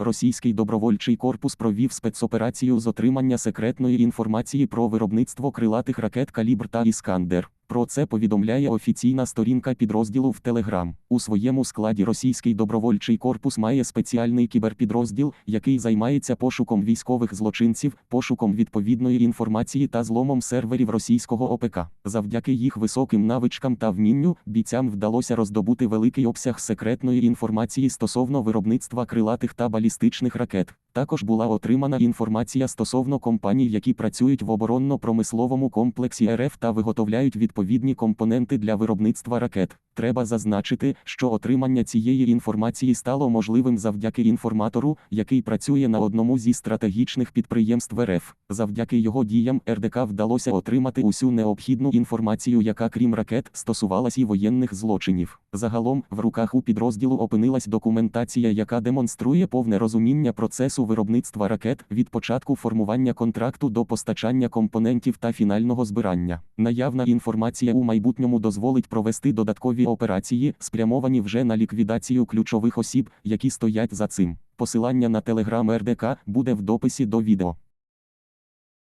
Російський добровольчий корпус провів спецоперацію з отримання секретної інформації про виробництво крилатих ракет Калібр та Іскандер. Про це повідомляє офіційна сторінка підрозділу в Телеграм. У своєму складі російський добровольчий корпус має спеціальний кіберпідрозділ, який займається пошуком військових злочинців, пошуком відповідної інформації та зломом серверів російського ОПК. Завдяки їх високим навичкам та вмінню бійцям вдалося роздобути великий обсяг секретної інформації стосовно виробництва крилатих та балістичних ракет. Також була отримана інформація стосовно компаній, які працюють в оборонно-промисловому комплексі РФ та виготовляють відповідні компоненти для виробництва ракет. Треба зазначити, що отримання цієї інформації стало можливим завдяки інформатору, який працює на одному зі стратегічних підприємств РФ. Завдяки його діям РДК вдалося отримати усю необхідну інформацію, яка крім ракет стосувалась і воєнних злочинів. Загалом в руках у підрозділу опинилась документація, яка демонструє повне розуміння процесу виробництва ракет від початку формування контракту до постачання компонентів та фінального збирання. Наявна інформація у майбутньому дозволить провести додаткові операції, спрямовані вже на ліквідацію ключових осіб, які стоять за цим. Посилання на телеграм РДК буде в дописі до відео.